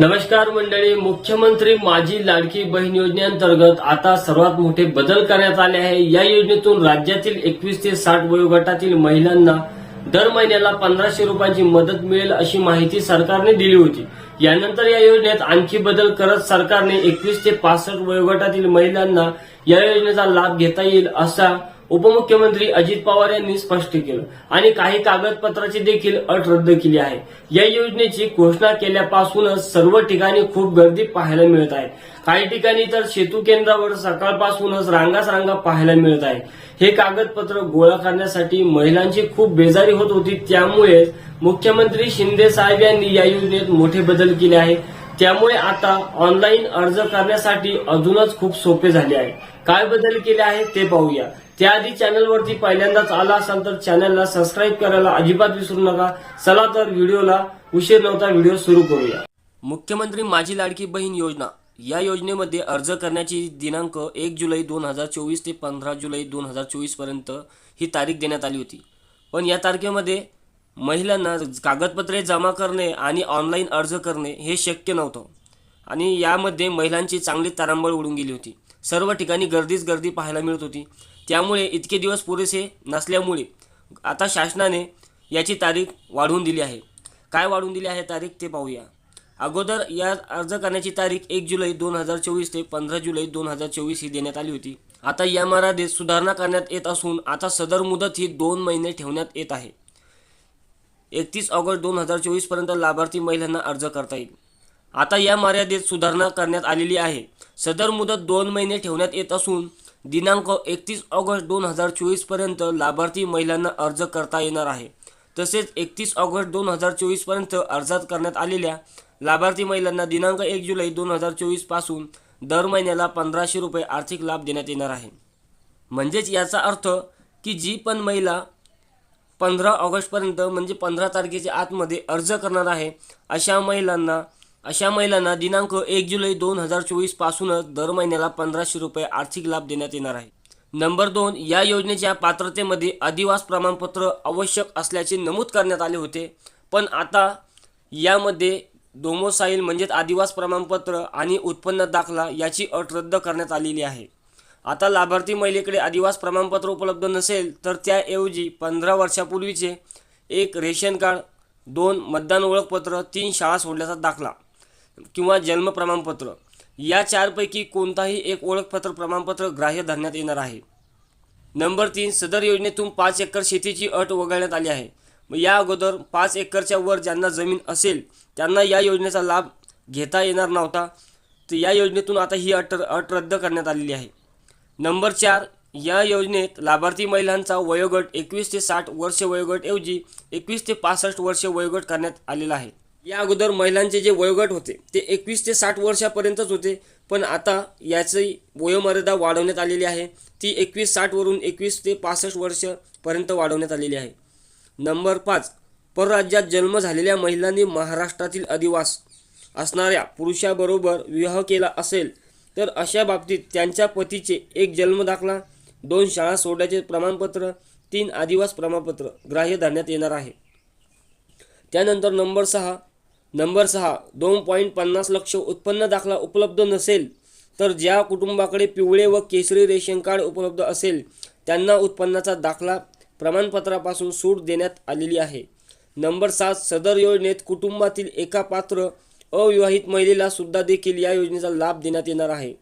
नमस्कार मंडळी मुख्यमंत्री माझी लाडकी बहीण योजनेअंतर्गत आता सर्वात मोठे बदल करण्यात आले आहे. या योजनेतून राज्यातील एकवीस ते साठ वयोगटातील महिलांना दर महिन्याला पंधराशे रुपयांची मदत मिळेल अशी माहिती सरकारने दिली होती. यानंतर या योजनेत आणखी बदल करत सरकारने एकवीस ते पासष्ट वयोगटातील महिलांना या योजनेचा लाभ घेता येईल असा उपमुख्यमंत्री अजित पवार यांनी स्पष्ट केलं. आणि काही कागदपत्राची देखील अट रद्द केली आहे. या योजनेची घोषणा केल्यापासूनच सर्व ठिकाणी खूप गर्दी पाहायला मिळत आहे. काही ठिकाणी तर सेतू केंद्रावर सकाळपासूनच रांगाच रांगा पाहायला मिळत आहे. हे कागदपत्र गोळा करण्यासाठी महिलांची खूप बेजारी होत होती. त्यामुळे मुख्यमंत्री शिंदे साहेब यांनी या योजनेत मोठे बदल केले आहे त्यामुळे आता ऑनलाईन अर्ज करण्यासाठी अजूनच खूप सोपे झाले आहे. काय बदल केले आहे ते पाहूया. त्याआधी चॅनलवरती पहिल्यांदाच आला असाल तर चॅनलला सबस्क्राईब करायला अजिबात विसरू नका. चला तर व्हिडिओला उशीर नव्हता व्हिडिओ सुरू करूया. मुख्यमंत्री माझी लाडकी बहीण योजना. या योजनेमध्ये अर्ज करण्याची दिनांक एक जुलै दोन हजार चोवीस ते पंधरा जुलै दोन हजार चोवीसपर्यंत ही तारीख देण्यात आली होती. पण या तारखेमध्ये महिलांना कागदपत्रे जमा करणे आणि ऑनलाईन अर्ज करणे हे शक्य नव्हतं. आणि यामध्ये महिलांची चांगली तारांबळ उडून गेली होती. सर्व ठिकाणी गर्दीच गर्दी पाहायला मिळत होती. त्यामुळे इतके दिवस पुरेसे नसल्यामुळे आता शासनाने याची तारीख वाढवून दिली आहे. काय वाढवून दिली आहे तारीख ते पाहूया. अगोदर या अर्ज करण्याची तारीख एक जुलै दोन हजार चोवीस ते पंधरा जुलै दोन हजार चोवीस ही देण्यात आली होती. आता या मर्यादेत सुधारणा करण्यात येत असून आता सदर मुदत ही दोन महिने ठेवण्यात येत आहे. एकतीस ऑगस्ट दोन हजार चोवीसपर्यंत लाभार्थी महिलांना अर्ज करता येईल. आता या मर्यादेत सुधारणा करण्यात आलेली आहे. सदर मुदत दोन महिने ठेवण्यात येत असून दिनांक एकतीस ऑगस्ट दोन हजार चोवीसपर्यंत लाभार्थी महिलांना अर्ज करता येणार आहे. तसेच एकतीस ऑगस्ट दोन हजार चोवीसपर्यंत अर्जात करण्यात आलेल्या लाभार्थी महिलांना दिनांक एक जुलै दोन हजार चोवीसपासून दर महिन्याला पंधराशे रुपये आर्थिक लाभ देण्यात येणार आहे. म्हणजेच याचा अर्थ की जी पण महिला पंधरा ऑगस्टपर्यंत म्हणजे पंधरा तारखेच्या आतमध्ये अर्ज करणार आहे अशा महिलांना अशा महिलांना दिनांक एक जुलै दोन हजार चोवीस पासूनच दर महिन्याला पंधराशे रुपये आर्थिक लाभ देण्यात येणार आहे. नंबर दोन या योजनेच्या पात्रतेमध्ये अधिवास प्रमाणपत्र आवश्यक असल्याचे नमूद करण्यात आले होते. पण आता यामध्ये डोमोसाईल म्हणजेच आदिवास प्रमाणपत्र आणि उत्पन्न दाखला याची अट रद्द करण्यात आलेली आहे. आता लाभार्थी महिलेकडे आदिवास प्रमाणपत्र उपलब्ध नसेल तर त्याऐवजी पंधरा वर्षापूर्वीचे एक रेशन कार्ड दोन मतदान ओळखपत्र तीन शाळा सोडल्याचा दाखला. किंवा जन्म प्रमाणपत्र या चारपैकी कोणताही एक ओळखपत्र प्रमाणपत्र ग्राह्य धरण्यात येणार आहे. नंबर तीन सदर योजनेतून पाच एकर शेतीची अट वगळण्यात आली आहे. मग या अगोदर पाच एकरच्या वर ज्यांना जमीन असेल त्यांना या योजनेचा लाभ घेता येणार नव्हता. तर या योजनेतून आता ही अट अट रद्द करण्यात आलेली आहे. नंबर चार या योजनेत लाभार्थी महिलांचा वयोगट एकवीस ते साठ वर्ष वयोगटऐवजी एकवीस ते पासष्ट वर्ष वयोगट करण्यात आलेला आहे. या अगोदर महिलांचे जे वयोगट होते ते एकवीस ते साठ वर्षापर्यंतच होते. पण आता याची वयोमर्यादा वाढवण्यात आलेली आहे. ती एकवीस साठवरून एकवीस ते पासष्ट वर्षपर्यंत वाढवण्यात आलेली आहे. नंबर पाच परराज्यात जन्म झालेल्या महिलांनी महाराष्ट्रातील अधिवास असणाऱ्या पुरुषाबरोबर विवाह केला असेल तर अशा बाबतीत त्यांच्या पतीचे एक जन्मदाखला दोन शाळा सोडल्याचे प्रमाणपत्र तीन आदिवास प्रमाणपत्र ग्राह्य धरण्यात येणार आहे. त्यानंतर नंबर सहा नंबर सहा दोन पॉईंट पन्नास लक्ष उत्पन्न दाखला उपलब्ध नसेल तर ज्या कुटुंबाकडे पिवळे व केसरी रेशन कार्ड उपलब्ध असेल त्यांना उत्पन्नाचा दाखला प्रमाणपत्रापासून सूट देण्यात आलेली आहे. नंबर सात सदर योजनेत कुटुंबातील एका पात्र अविवाहित महिलेला सुद्धा देखील या योजनेचा लाभ देण्यात येणार आहे.